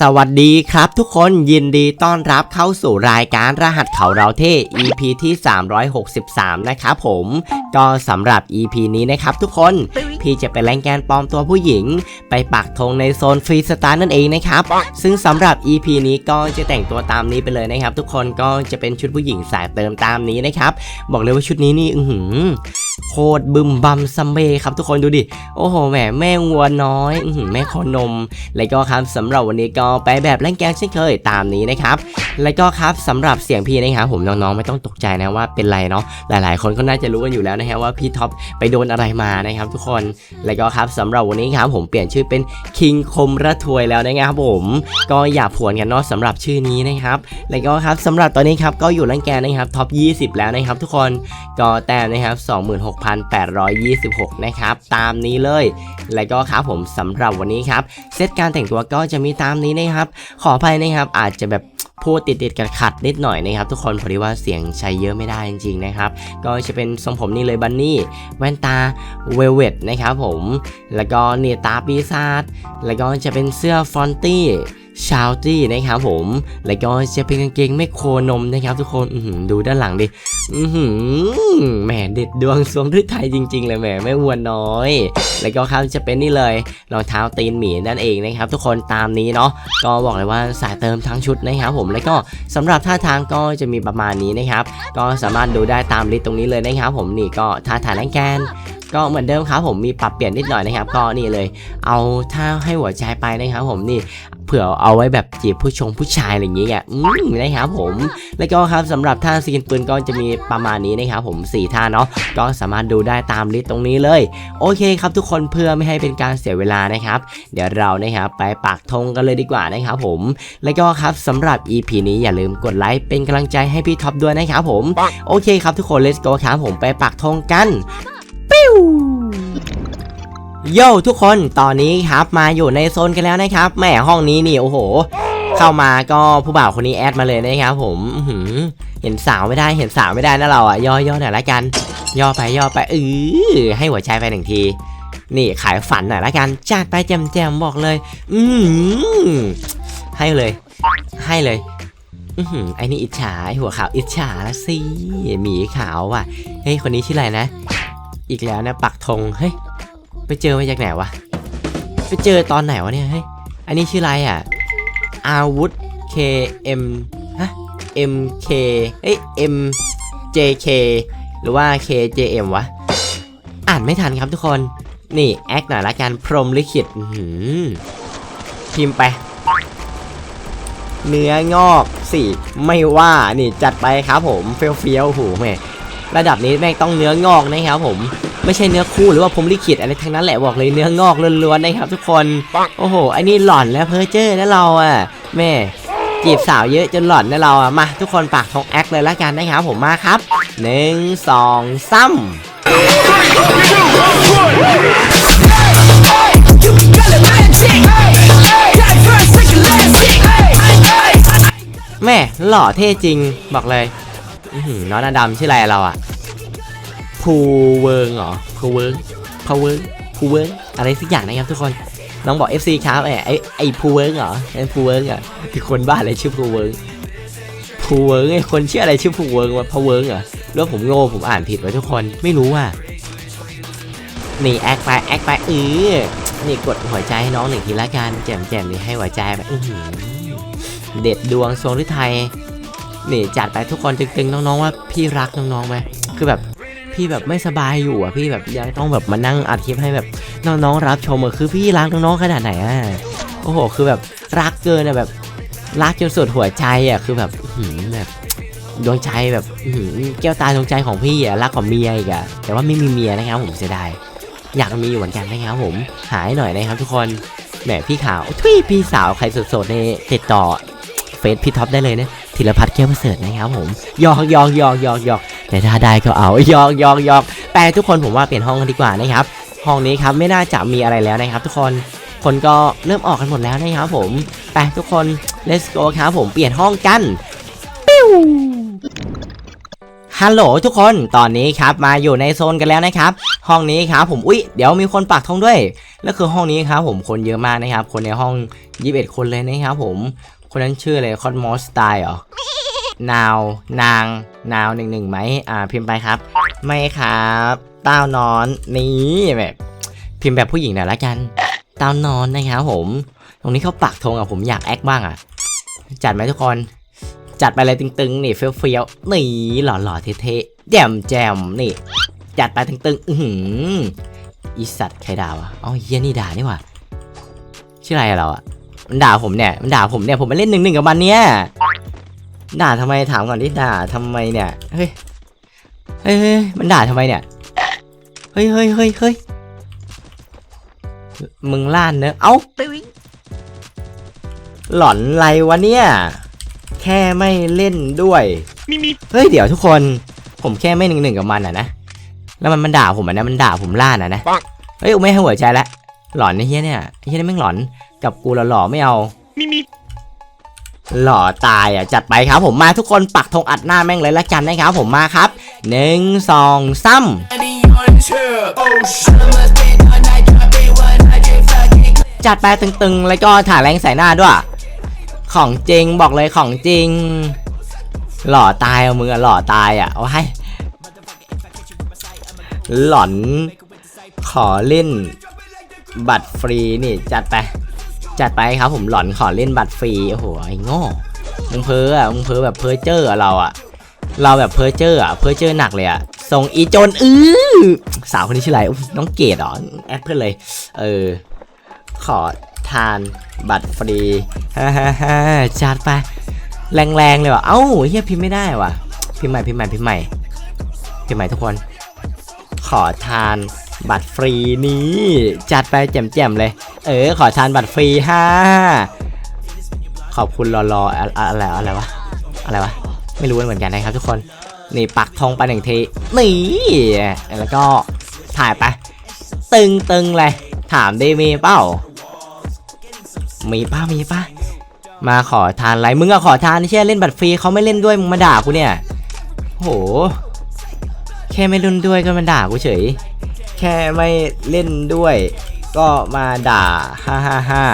สวัสดีครับทุกคนยินดีต้อนรับเข้าสู่รายการรหัสเขาเราเท่ EP ที่ 363 นะครับผม ก็สำหรับ EP นี้นะครับทุกคน พี่จะไปแรงแกนปลอมตัวผู้หญิง ไปปักธงในโซนฟรีสไตล์นั่นเองนะครับ ซึ่งสำหรับ EP นี้ก็จะแต่งตัวตามนี้ไปเลยนะครับ ทุกคนก็จะเป็นชุดผู้หญิงสายเติมตามนี้นะครับ บอกเลยว่าชุดนี้นี่อือหือโคตรบึมบัมซัมเบครับทุกคนดูดิ โอ้โหแหมแม่วัวน้อยอแม่ขอนม แล้วก็ครับสำหรับวันนี้ก็ไปแบบแรงแกงเช่นเคยตามนี้นะครับ แล้วก็ครับสำหรับเสียงพี่นะครับผมน้องๆไม่ต้องตกใจนะว่าเป็นไรเนาะหลายๆ คนก็น่าจะรู้กันอยู่แล้วนะครับว่าพี่ท็อปไปโดนอะไรมานะครับทุกคนแล้วก็ครับสำหรับวันนี้ครับผมเปลี่ยนชื่อเป็นคิงคมระทวยแล้วนะครับผมก็อย่าผวนกันเนาะสำหรับชื่อนี้นะครับแล้วก็ครับสำหรับตอนนี้ครับก็อยู่แรงแกนนะครับท็อป 20 แล้วนะครับทุกคนก็แต้มนะครับ 26,826 นะครับตามนี้เลย แล้วก็ครับผมสำหรับวันนี้ครับเซตการแต่งตัวก็จะมีตามนี้นะครับขออภัยนะครับอาจจะแบบ พูดติดติดๆขัดนิดหน่อยนะครับ ทุกคนพอดีว่าเสียงใช้เยอะไม่ได้จริงๆนะครับ ก็จะเป็นทรงผมนี่เลยบันนี่แว่นตาเวลเวตนะครับผม แล้วก็เนตาปีศาจแล้วก็จะเป็นเสื้อฟรอนตี้ ชาวตี้นะครับผม แล้วก็จะเป็นกางเกงไม่โคนมนะครับ ทุกคนอืดูด้านหลังดิอือหือแหมเด็ดดวงสวงฤทัยจริง ๆ เลยแหมไม่วัวนน้อย แล้วก็ครับจะเป็นนี่เลยรองเท้าตีนหมีนั่นเองนะครับ ทุกคนตามนี้เนาะก็บอกเลยว่าสายเติมทั้งชุดนะครับผมแล้วก็สำหรับท่าทางก็จะมีประมาณนี้นะครับ ก็สามารถดูได้ตามลิสต์ตรงนี้เลยนะครับ ผมนี่ก็ท่าถ่ายแรงแกนก็เหมือนเดิมครับผมมีปรับเปลี่ยนนิดหน่อยนะครับ ก็นี่เลย เอาท่าให้หัวใจไปนะครับ ผมนี่ ผื่อเอาไว้แบบจีบผู้ชงผู้ชายอะไรอย่างเงี้ยอืมนะครับผมแล้วก็ครับสำหรับท่าสกินปืนก็จะมีประมาณนี้นะครับผม4ท่าเนาะก็สามารถดูได้ตามลิสต์ตรงนี้เลย โอเคครับทุกคนเพื่อไม่ให้เป็นการเสียเวลานะครับ เดี๋ยวเรานะครับไปปักธงกันเลยดีกว่านะครับผม แล้วก็ครับสำหรับ EP นี้อย่าลืมกดไลค์เป็นกำลังใจให้พี่ท็อปด้วยนะครับผมโอเคครับทุกคน let's go ครับผมไปปักธงกันปิ้ว โย่ทุกคนตอนนี้ครับมาอยู่ในโซนกันแล้วนะครับแหมห้องนี้นี่โอ้โห เข้ามาก็ผู้บ่าวคนนี้แอดมาเลยนะครับผมหือเห็นสาวไม่ได้เห็นสาวไม่ได้นะเราอะย่อย่อหน่อยละกัน ย่อไปย่อไปเออให้หัวใจไปหนึ่งที นี่ขายฝันหน่อยละกันจัดไปแจมแจมบอกเลย อือให้เลย ให้เลยอือหือไอ้นี่อิจฉาไอ้หัวขาวอิจฉาละสิหมีขาวว่ะเฮ้ยคนนี้ชื่ออะไรนะ อีกแล้วนะปักธงเฮ้ย ไปเจอมาจากไหนวะ ไปเจอตอนไหนวะเนี่ยเฮ้ยอันนี้ชื่ออะไรอะ อาวุธ KM ฮะ MK เอ้ย MJK หรือว่า KJM วะ อ่านไม่ทันครับทุกคน นี่ แอคหน่อยละกันพรมลิขิตหือพิมพ์ไป เนื้องอกสิไม่ว่านี่จัดไปครับผม เฟี้ยวๆหูแม่ระดับนี้แม่งต้องเนื้องอกนะครับผม ไม่ใช่เนื้อคู่หรือว่าผมลิขิตอะไรทั้งนั้นแหละบอกเลยเนื้องอกล้วนๆนะครับ ทุกคนโอ้โหอันนี้หล่อนแล้วเพอเจอร์นะเราอะแม่จีบสาวเยอะจนหล่อนนะเราอะมาทุกคนปากทองแอคเลยละกันนะครับผมมาครับหนึ่งสองสามแม่หล่อเท่จริงบอกเลยอื้อหือน้องอดำชื่ออะไรเราอะ ภูเวิร์งเหรอภูเวิร์งพาเวิร์งภูเวิร์งอะไรสักอย่างนะครับทุกคนน้องบอก FC ครับไอ้ไอ้ไอ้ภูเวิร์กเหรอไอ้ภูเวิร์กอะคือคนบ้าอะไรชื่อภูเวิร์กภูเวิร์กไอ้คนชื่ออะไรชื่อภูเวิร์กวะพาเวิร์กเหรอหรือว่าผมโง่ผมอ่านผิดไว้ทุกคนไม่รู้อะนี่แอคไปแอคไปเออนี่กดหัวใจให้น้องหนึ่งทีละกันแจมแจมนี่ให้หัวใจไปเด็ดดวงทรงฤทัยนี่จัดไปทุกคนตึงๆน้องๆว่าพี่รักน้องๆไหมคือแบบ พี่แบบไม่สบายอยู่อะพี่แบบยังต้องแบบมานั่งอัดคลิปให้แบบน้องๆรับชมอะคือพี่รักน้องๆขนาดไหนอะโอ้โห คือแบบรักเกินอะแบบรักจนสุดหัวใจอะคือแบบหือแบบดวงใจแบบหือแก้วตาดวงใจของพี่อะรักกว่าเมียอีกอะแต่ว่าไม่มีเมียนะครับผมเสียดายอยากมีอยู่เหมือนกันนะครับผมหายหน่อยนะครับ ทุกคนแหมพี่ขาวทุยพี่สาวใครสดๆในติดต่อเฟซพี่ท็อปได้เลยนะธีรพัฒน์แก้วประเสริฐนะครับผมยอกยอกยอกยอกยอก แต่ถ้าได้ก็เอายอกยอกยอกแปลทุกคนผมว่าเปลี่ยนห้องกันดีกว่านะครับ ห้องนี้ครับไม่น่าจะมีอะไรแล้วนะครับ ทุกคนคนก็เริ่มออกกันหมดแล้วนะครับผมไปทุกคน let's go ครับผมเปลี่ยนห้องกันปิ้วฮัลโหลทุกคนตอนนี้ครับมาอยู่ในโซนกันแล้วนะครับ ห้องนี้ครับผมอุ๊ยเดี๋ยวมีคนปักธงด้วยแล้วคือห้องนี้ครับผมคนเยอะมากนะครับ คนในห้อง 21 คนเลยนะครับผม คนนั้นชื่ออะไรคอนมอสไตล์เหรอ นาวนางนาวหนึ่งหนึ่งไหมอ่าพิมพ์ไปครับ ไม่ครับเต้านอนนี่แบบพิมพ์แบบผู้หญิงหน่อยละกันเต้านอนนะครับผม ตรงนี้เขาปักธงอะผมอยากแอคบ้างอะ จัดไหมทุกคน จัดไปเลยตึงๆ นี่เฟี้ยวๆนี่หล่อๆเท่ๆแจ่มแจมนี่ จัดไปตึงๆอือหืออีสัตว์ใครด่าวะอ๋อเฮียนี่ด่านี่ว่าชื่ออะไรเราอะมันด่าผมเนี่ยมันด่าผมเนี่ยผมมาเล่นหนึ่งหนึ่งกับมันเนี่ย ด่าทำไมถามก่อนดิด่าทำไมเนี่ยเฮ้ยเฮ้ย เฮ้ยมันด่าทำไมเนี่ย เฮ้ยเฮ้ยเฮ้ยเฮ้ยมึงล่านเนอะ เอ้าหลอนไรวะเนี่ย แค่ไม่เล่นด้วยเฮ้ยเดี๋ยวทุกคน ผมแค่ไม่หนึ่งหนึ่งกับมันอะนะ แล้วมันมันด่าผมอะนะ มันด่าผมล่านอะนะ เฮ้ยกูไม่ให้หัวใจละ หลอนไอ้เฮียเนี่ยไอ้เฮียนี่แม่งหลอน กับกูหล่อๆไม่เอา หล่อตายอะจัดไปครับผมมาทุกคนปักธงอัดหน้าแม่งเลยละกันนะครับผมมาครับหนึ่งสองสามจัดไปตึงๆ แล้วก็ถ่ายแรงใส่หน้าด้วย ของจริงบอกเลยของจริง หล่อตายเอามือหล่อตายอะเอาให้หลอนขอเล่น บัตรฟรีนี่จัดไป จัดไปครับผมหลอนขอเล่นบัตรฟรีโอ้โหไอ้โง่มึงเพ้ออะมึงเพ้อแบบเพ้อเจอร์อเราอะ เราแบบเพ้อเจอร์อะเพ้อเจอร์หนักเลยอะส่งอีโจนอื้อสาวคนนี้ชื่ออะไรน้องเกดเหรอแอดเพื่อนเลย เออ ขอทานบัตรฟรีฮ่าฮ่าฮ่าจัดไป แรงๆเลยว่ะเอ้าเฮียพิมพ์ไม่ได้ว่ะพิมพ์ใหม่พิมพ์ใหม่พิมพ์ใหม่พิมพ์ใหม่ทุกคน ขอทาน บัตรฟรีนี้จัดไปแจ่มๆเลย เออ ขอทานบัตรฟรีฮ่าขอบคุณรอรออะออะไรอะไรวะอะไรวะไม่รู้เหมือนกันนะครับทุกคนนี่ปักธงไปหนึ่งทีนี่แล้วก็ถ่ายไป ตึงตึงๆเลย ถามได้มีเปล่ามีป้ามีป้ามาขอทานอะไรมึงอะขอทานนี่ใช่เล่นบัตรฟรีเขาไม่เล่นด้วยมึงมาด่ากูเนี่ยโหแค่ไม่เล่นด้วยก็มาด่ากูเฉย ค่ไม่เล่นด้วย ก็มาด่าฮ่าฮ่าฮ่า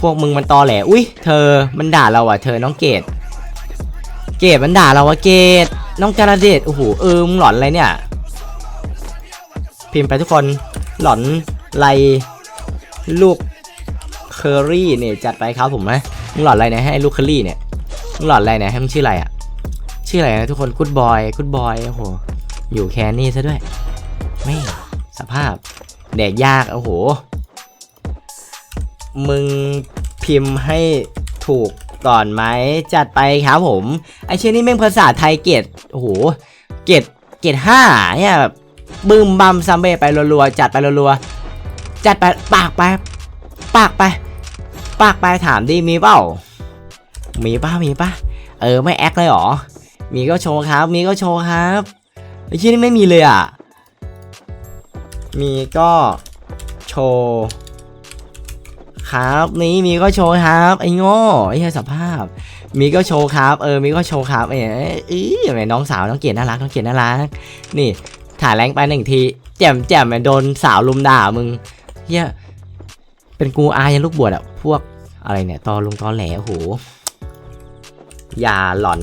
พวกมึงมันตอแหลอุ้ยเธอมันด่าเราอะเธอน้องเกดเกดมันด่าเราอะเกดน้องจาราเดชโอ้โหเออมึงหลอนอะไรเนี่ย พิมพ์ไปทุกคนหลอนไรลูกเคอรี่เนี่ยจัดไปครับผมนะมึงหลอดอะไรเนี่ยให้ลูกเคอรี่เนี่ยมึงหลอดอะไรเนี่ยให้มันชื่ออะไรอะชื่ออะไรนะทุกคนกูดบอยกูดบอยโอ้โหอยู่แคนนี่ซะด้วยไม่ สภาพแดกยากโอ้โห มึงพิมพ์ให้ถูกก่อนไหมจัดไปครับผม ไอเช่นนี่แม่งภาษาไทยเกรดโอ้โห เกรดเกรดห้าเนี่ยแบบบึมบัมซัมเบไปรัวๆจัดไปรัวๆจัดไปปากไป ปากไป ปากไปถามดิมีเปล่า มีป่ะมีป่ะเออไม่แอคเลยหรอ มีก็โชว์ครับ มีก็โชว์ครับไอ้ที่นี่ไม่มีเลยอะ มีก็โชว์ครับนี่มีก็โชว์ครับไอ้โง่ไอ้เหี้ยสภาพ มีก็โชว์ครับเออมีก็โชว์ครับเอ้ยเอ้ยแม่น้องสาวน้องเกียรติน่ารักน้องเกียรติน่ารักนี่ถ่ายแรงไปหนึ่งทีแจ่มแจ่มโดนสาวลุมด่ามึงเฮียเป็นกูอายันลูกบวชอะพวกอะไรเนี่ยตอลงตอแหลโอ้โหอย่าหลอน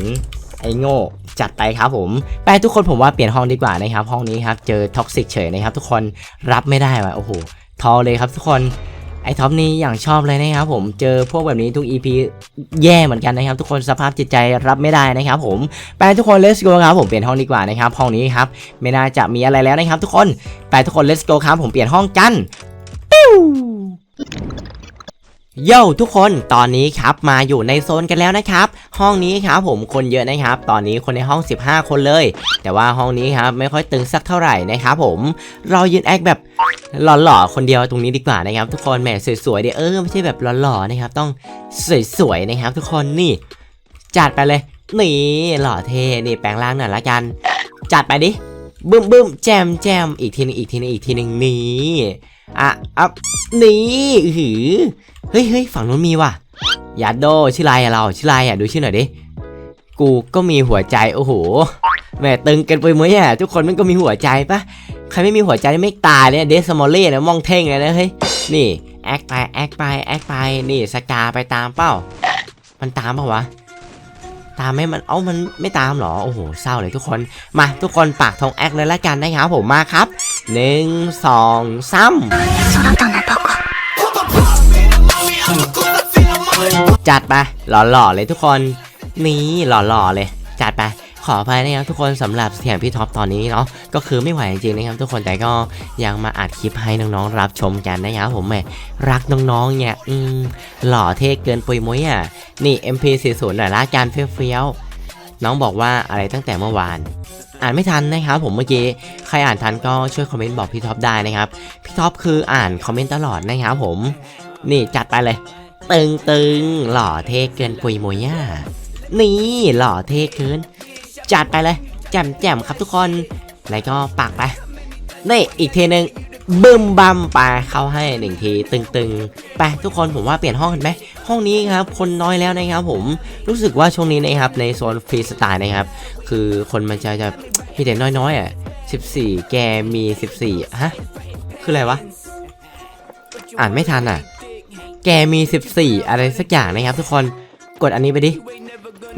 ไอ้โง่ จัดไปครับผมไปทุกคนผมว่าเปลี่ยนห้องดีกว่านะครับ ห้องนี้ครับเจอท็อกซิกเฉยนะครับทุกคนรับไม่ได้ว่ะโอ้โหทอเลยครับทุกคนไอ้ท็อปนี้อย่างชอบเลยนะครับผมเจอพวกแบบนี้ทุก EP แย่เหมือนกันนะครับ ทุกคนสภาพจิตใจรับไม่ได้นะครับ ผมไปทุกคน let's go ครับผมเปลี่ยนห้องดีกว่านะครับห้องนี้ครับไม่น่าจะมีอะไรแล้วนะครับ ทุกคนไปทุกคน let's go ครับผมเปลี่ยนห้องกัน โย่ทุกคนตอนนี้ครับมาอยู่ในโซนกันแล้วนะครับ ห้องนี้ครับผมคนเยอะนะครับ ตอนนี้คนในห้อง 15 คนเลย แต่ว่าห้องนี้ครับไม่ค่อยตึงสักเท่าไหร่นะครับผมเรายืนแอคแบบหล่อๆคนเดียวตรงนี้ดีกว่านะครับ ทุกคนแหมสวยๆเดี๋ยวเออไม่ใช่แบบหล่อๆนะครับ ต้องสวยๆนะครับ ทุกคนนี่ จัดไปเลยนี่หล่อเท่นี่แปลงร่างหน่อยละกัน จัดไปดิบึ้มบึ้มแจมแจมอีกทีหนึงอีกทีหนึงอีกทีหนึงนี่อะอัพนี่อือหือ เฮ้ยเฮ้ยฝั่งนู้นมีว่ะยาโดชื่อไรอะเราชื่อไรอะดูชื่อหน่อยดิกูก็มีหัวใจโอ้โหแหมตึงกันไปมั้ยอะทุกคนมันก็มีหัวใจปะใครไม่มีหัวใจไม่ตายเลยเดสมอลเล่นะมองเท่งเลยนะเฮ้ยนี่แอคไปแอคไปแอคไปนี่สกาไปตามเป้า มันตามปล่าวะตามไหมมันเอ้ามันไม่ตามเหรอโอ้โหเศร้าเลยทุกคนมาทุกคนปากทองแอคเลยละกันนะครับผมมาครับหนึ่งสองสาม จัดไปหล่อๆเลยทุกคน นี่หล่อๆเลย จัดไปขออภัยนะครับทุกคนสำหรับเสียงพี่ท็อปตอนนี้เนาะก็คือไม่ไหวจริงๆนะครับทุกคนแต่ก็ยังมาอัดคลิปให้น้องๆรับชมกันนะครับผมแหมรักน้องๆเนี่ยอืมหล่อเท่เกินปุยมุ้ยอะนี่ MP40 หน่อยละการเฟี้ยวๆน้องบอกว่าอะไรตั้งแต่เมื่อวาน อ่านไม่ทันนะครับผมเมื่อกี้ใครอ่านทันก็ช่วยคอมเมนต์บอกพี่ท็อปได้นะครับพี่ท็อปคืออ่านคอมเมนต์ตลอดนะครับผม นี่จัดไปเลย ตึงตึงหล่อเท่เกินปุยมุยอะนี่หล่อเท่เกิน จัดไปเลย แจ่มแจ่มครับทุกคน แล้วก็ปากไป นี่อีกทีหนึ่งบึมบัมไปเข้าให้หนึ่งทีตึงๆ ไปทุกคนผมว่าเปลี่ยนห้องกันไหมห้องนี้ครับคนน้อยแล้วนะครับผมรู้สึกว่าช่วงนี้นะครับในโซนฟรีสไตล์นะครับ คือคนมันจะจะมีแต่น้อยๆอะ14 แกมี 14 ฮะ คืออะไรวะ อ่านไม่ทันอะ แกมี 14 อะไรสักอย่างนะครับทุกคนกดอันนี้ไปดิ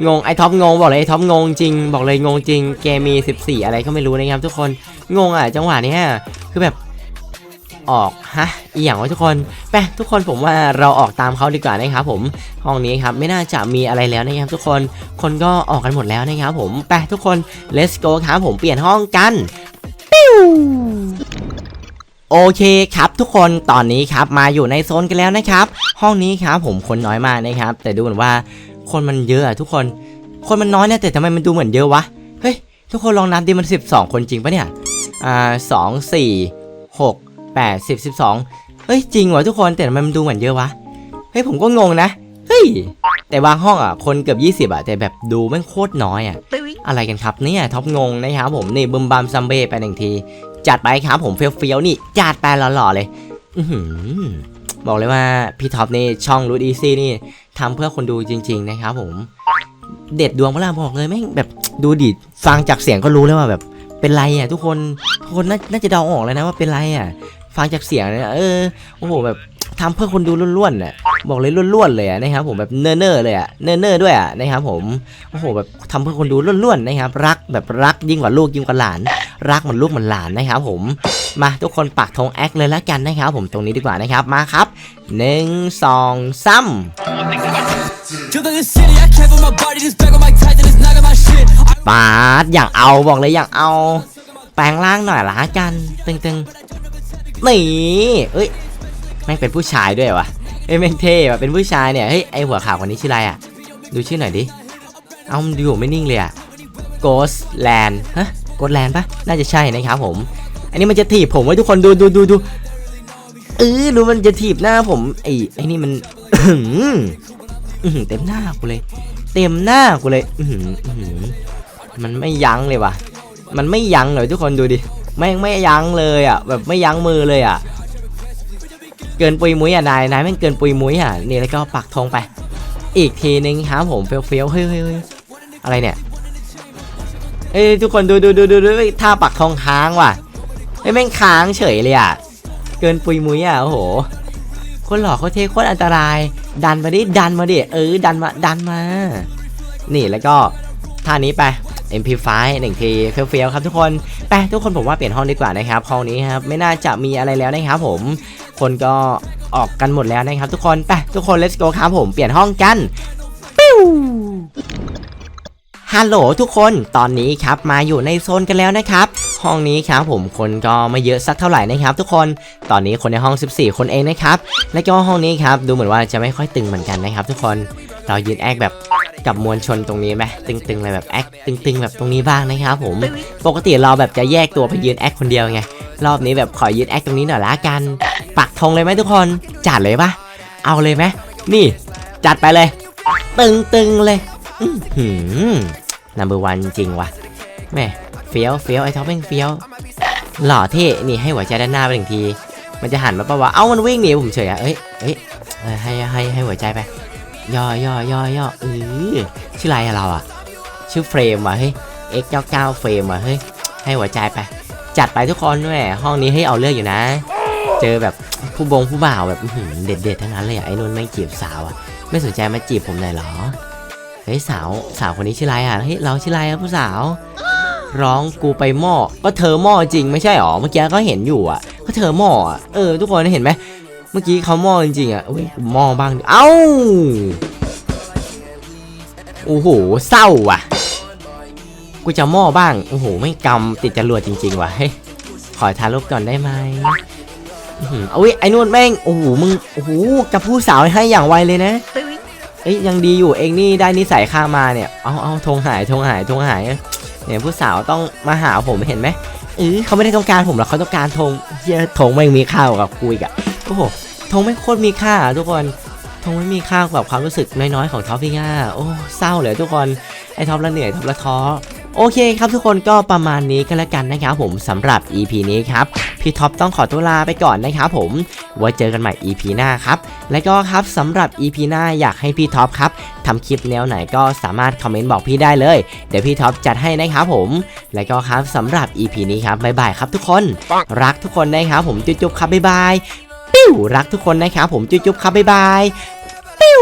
งงไอท็อปงงบอกเลยไอท็อปงงจริง บอกเลยงงจริง แกมี 14 อะไรก็ไม่รู้นะครับทุกคนงงอะจังหวะนี้คือแบบออกฮะอีอย่างวะทุกคนไปทุกคนผมว่าเราออกตามเขาดีกว่านะครับผมห้องนี้ครับไม่น่าจะมีอะไรแล้วนะครับทุกคนคนก็ออกกันหมดแล้วนะครับผมไปทุกคน let's go ครับผมเปลี่ยนห้องกันปิ้ว โอเคครับทุกคนตอนนี้ครับมาอยู่ในโซนกันแล้วนะครับ ห้องนี้ครับผมคนน้อยมากนะครับ แต่ดูเหมือนว่าคนมันเยอะอะทุกคน คนมันน้อยเนี่ยแต่ทำไมมันดูเหมือนเยอะวะเฮ้ยทุกคนลองนับดิมัน 12 คนจริงปะเนี่ยอ่าสองสี่หกแปดสิบสิบสองเฮ้ยจริงวะทุกคนแต่ทำไมมันดูเหมือนเยอะวะเฮ้ยผมก็งงนะเฮ้ยแต่บางห้องอะคนเกือบ 20อะแต่แบบดูแม่งโคตรน้อยอะอะไรกันครับเนี่ยท็อปงงนะครับผมนี่บึมบัมซัมเบ้ไปหนึ่งที จัดไปครับผมเฟี้ยวๆนี่จัดไปหล่อๆเลยอืบอกเลยว่าพี่ท็อปนี่ช่องรูดอีซี่นี่ทำเพื่อคนดูจริง ๆ นะครับผมเด็ดดวงพระรามบอกเลยแม่งแบบดูดิฟังจากเสียงก็รู้แล้วว่าแบบ เป็นไรอะ ทุกคนทุกคนน่าน่าจะเดาออกเลยนะว่าเป็นไรอะ ฟังจากเสียงเนี่ยเออโอ้โหแบบ ทำเพื่อคนดูล้วนๆน่ะบอกเลยล้วนๆเลยนะครับผมแบบเนอร์ๆเลยอะเนอร์ๆด้วยอะนะครับผมโอ้โหแบบทำเพื่อคนดูล้วนๆนะครับรักแบบรักยิ่งกว่าลูกยิ่งกว่าหลาน รักเหมือนลูกเหมือนหลานนะครับผมมาทุกคนปักธงแอคเลยแล้วกันนะครับผมตรงนี้ดีกว่านะครับมาครับหนึ่งสองสาม ปาดอยากเอาบอกเลยอยากเอา แปลงร่างหน่อยละกัน ตึงๆนี่เอ้ย แม่งเป็นผู้ชายด้วยวะเอ้ยแม่งเท่ว่ะเป็นผู้ชายเนี่ยเฮ้ยไอหัวขาวคนนี้ชื่ออะไรอะ ดูชื่อหน่อยดิ เอามันอยู่ไม่นิ่งเลยอะ Ghost Land ฮะ Ghost Land ปะน่าจะใช่นะครับผม อันนี้มันจะถีบผมไว้ทุกคนดูดูดูดูเออดูมันจะถีบหน้าผมไอ้ไอ้นี่มันเต็มหน้ากูเลย เต็มหน้ากูเลยมันไม่ยั้งเลยว่ะ มันไม่ยั้งเลยทุกคนดูดิแม่งไม่ยั้งเลยอะ แบบไม่ยั้งมือเลยอะ เกินปุยมุ้ยอะนายนายแม่งเกินปุยมุ้ยอะนี่แล้วก็ปักธงไป อีกทีนึงครับผมเฟี้ยวเฟี้ยวๆเฮ้ยเฮ้ยเฮ้ยอะไรเนี่ยเอ้ยทุกคนดูดูดูดูดูท่าปักธงค้างว่ะเฮ้ยแม่งค้างเฉยเลยอะเกินปุยมุ้ยอะโอ้โหคนหล่อเขาเท่โคตรอันตราย ดันมาดิดันมาดิเออดันมาดันมา นี่แล้วก็ท่านี้ไป MP5 หนึ่งทีเฟี้ยวๆครับทุกคนไปทุกคนผมว่าเปลี่ยนห้องดีกว่านะครับห้องนี้ครับไม่น่าจะมีอะไรแล้วนะครับผม คนก็ออกกันหมดแล้วนะครับ ทุกคนไปทุกคน let's go ครับผมเปลี่ยนห้องกันปิ้วฮัลโหลทุกคนตอนนี้ครับมาอยู่ในโซนกันแล้วนะครับ ห้องนี้ครับผมคนก็ไม่เยอะสักเท่าไหร่นะครับ ทุกคนตอนนี้คนในห้อง 14 คนเองนะครับและก็ห้องนี้ครับดูเหมือนว่าจะไม่ค่อยตึงเหมือนกันนะครับ ทุกคนเรายืนแอคแบบกับมวลชนตรงนี้ไหมตึงๆเลยแบบแอคตึงๆ แบบตรงนี้บ้างนะครับผมปกติเราแบบจะแยกตัวไปยืนแอคคนเดียวไงรอบนี้แบบขอยืนแอคตรงนี้หน่อยละกัน ปักธงเลยไหมทุกคน จัดเลยปะเอาเลยไหมนี่ จัดไปเลย ตึงๆเลยอือหือ number one จริงว่ะแม่เฟี้ยวเฟี้ยวไอ้ท็อปแม่งเฟี้ยวหล่อเท่นี่ให้หัวใจด้านหน้าไปหนึ่งที มันจะหันมาปะวะเอ้ามันวิ่งหนีผมเฉยอะเอ้ยเอ้ยให้ให้ให้หัวใจไปย่อย่อย่อย่อเออชื่ออะไรอะเราอะชื่อเฟรมว่ะเฮ้ย x 9 9เจ้าเฟรมว่ะเฮ้ยให้หัวใจไป จัดไปทุกคนด้วยห้องนี้ให้เอาเรื่องอยู่นะ จอแบบผู้บงผู้บ่าวแบบเด็ดๆทั้งนั้นเลยอะไอ้นนท์ไม่จีบสาวอะไม่สนใจมาจีบผมหน่อยเหรอเฮ้ยสาวสาวคนนี้ชื่ออะไรอะเฮ้ยเราชื่ออะไรอะผู้สาว ร้องกูไปหม้อก็เธอหม้อจริงไม่ใช่หรอเมื่อกี้ก็เห็นอยู่อะก็เธอหม้ออะเออทุกคนเห็นไหมเมื่อกี้เขาหม้อจริงๆอะอุ้ยหม้อบ้างเอ้าโอ้โหเศร้าว่ะกูจะหม้อบ้างโอ้โหไม่กำติดจรวดจริง ๆว่ะเฮ้ยขอถ่ารูปก่อนได้ไหม เอาวิไอ้นู่นแม่ง โอ้โห มึง โอ้โหกับผู้สาวให้อย่างไวเลยนะ เอ้ยยังดีอยู่เองนี่ได้นิสัยข้ามาเนี่ย เอาเอาธงหายธงหายธงหาย เนี่ยผู้สาวต้องมาหาผมเห็นไหมเออเขาไม่ได้ต้องการผมหรอกเขาต้องการธงเหี้ยธงไม่งมีค่ากว่ากับกูอีกอะโอ้โหธงไม่งโคตรมีค่าอะทุกคนธงไม่มีค่ากับความรู้สึกน้อยๆของท็อปพี่ง่าโอ้เศร้าเลยทุกคนไอ้ท็อปละเหนื่อยท็อปละท้อ โอเคครับทุกคนก็ประมาณนี้กันแล้วกันนะครับผมสำหรับ EP นี้ครับพี่ท็อปต้องขอตัวลาไปก่อนนะครับผมไว้เจอกันใหม่ EP หน้าครับและก็ครับสำหรับ EP หน้าอยากให้พี่ท็อปครับทำคลิปแนวไหนก็สามารถคอมเมนต์บอกพี่ได้เลย เดี๋ยวพี่ท็อปจัดให้นะครับผม และก็ครับสำหรับ EP นี้ครับบ๊ายบายครับทุกคน รักทุกคนนะครับผมจุ๊บๆครับบ๊ายบายปิ้วรักทุกคนนะครับผมจุ๊บๆครับบ๊ายบายปิ้ว